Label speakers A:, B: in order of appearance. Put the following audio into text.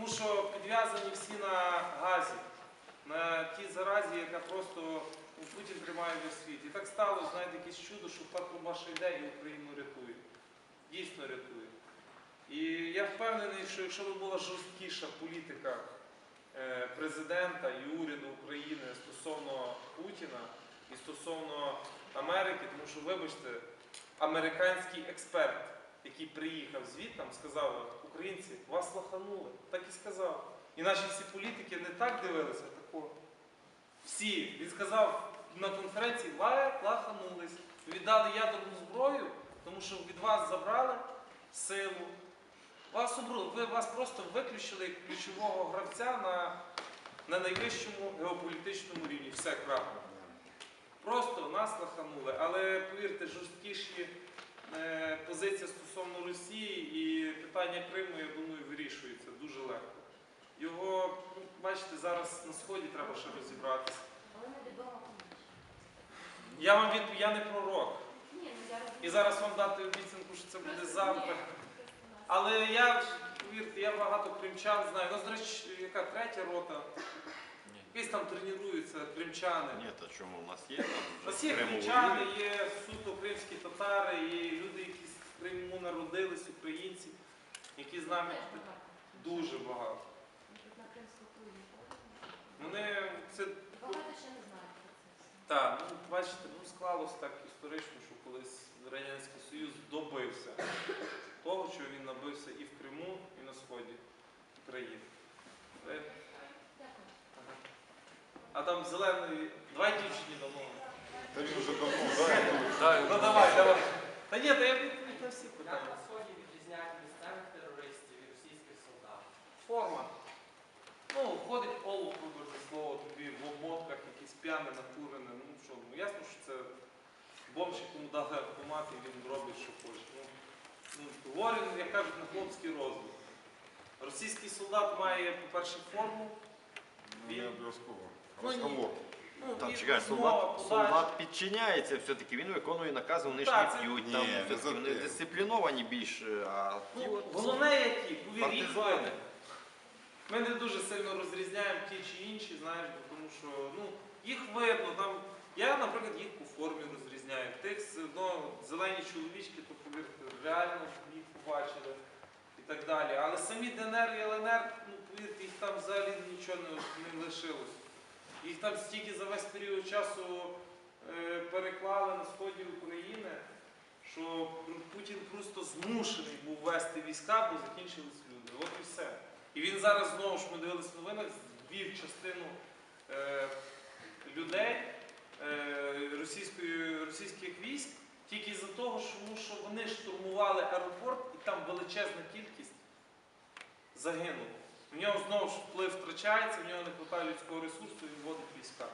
A: Тому що підв'язані всі на газі, на тій заразі, яка просто Путін тримає весь світ. І так сталося, знаєте, якесь чудо, що та труба ще йде і Україну рятує. Дійсно рятує. І я впевнений, що якщо б була жорсткіша політика е, президента і уряду України стосовно Путіна і стосовно Америки, тому що, вибачте, американський експерт, який приїхав звідти, сказав, українці, вас лаханули. Так і сказав. І наші всі політики не так дивилися, тако. Всі. Він сказав на конференції, «Ла- лаханулись. Віддали ядерну зброю, тому що від вас забрали силу. Вас, ви, вас просто виключили як ключового гравця на, на найвищому геополітичному рівні. Все крапка. Просто нас лаханули. Але повірте, жорсткіші е, позиції Росії і питання Криму, я думаю, вирішується дуже легко. Його, ну, бачите, зараз на сході треба ще розібратися. Я вам від я не пророк.
B: Ну.
A: І зараз вам дати обіцянку, що це буде завтра. Але я, повірте, я багато кримчан знаю. У нас, до речі, яка третя рота. Якісь там тренуються кримчани.
C: Ні, та чому у нас є там
A: У нас є
C: Криму
A: кримчани,
C: воюють.
A: є суто кримські татари, і люди, які в Криму народились, українці, які з нами дуже багато. Вони це
B: Багато ще не знають про це все.
A: так, ну бачите, ну склалось так історично, що колись Радянський Союз добився того, що він набився і в Криму, і на сході України. Е,
B: Дякую.
A: А там зелений. Давай дівчині дамо.
D: Та він вже давно знає.
A: Ну давай, давай. Та ні, та я відповідь на всі
E: Як
A: питання.
E: на сході відрізняють місцевих терористів і російських солдат?
A: Форма. Ну, ходить олух, вибачте слово, тобі в обмотках, якісь п'яне, накурене. Ну що, ну ясно, що це бомж, якому дали автомат і він робить, що хоче. Ну, ну, говорю, як кажуть, на хлопський розум. Російський солдат має, по-перше, форму.
D: Ну, Не обов'язково.
A: Ну.
D: Розговор.
A: Ну,
C: Там
A: і
C: чекай, солдат, солдат підчиняється все-таки, він виконує накази, вони ж не п'ють, там
D: Ні,
C: все-таки вони дисципліновані більше, а
A: Ну, головне, які, повір, їх
C: партизани.
A: видно. Ми не дуже сильно розрізняємо ті чи інші, знаєш, тому що ну, їх видно. Там, я, наприклад, їх по формі розрізняю. Тих все зелені чоловічки, то повірте, реально їх побачили і так далі. Але самі ДНР і ЛНР, ну повірте, їх там взагалі нічого не, не лишилось. Їх там стільки за весь період часу е, переклали на сході України, що Путін просто змушений був вести війська, бо закінчились люди. От і все. І він зараз знову ж ми дивилися в новинах, звів частину е, людей е, російських військ тільки за того, що, вони штурмували аеропорт і там величезна кількість загинуло. В нього знову ж вплив втрачається, в нього не вистачає людського ресурсу, він вводить війська.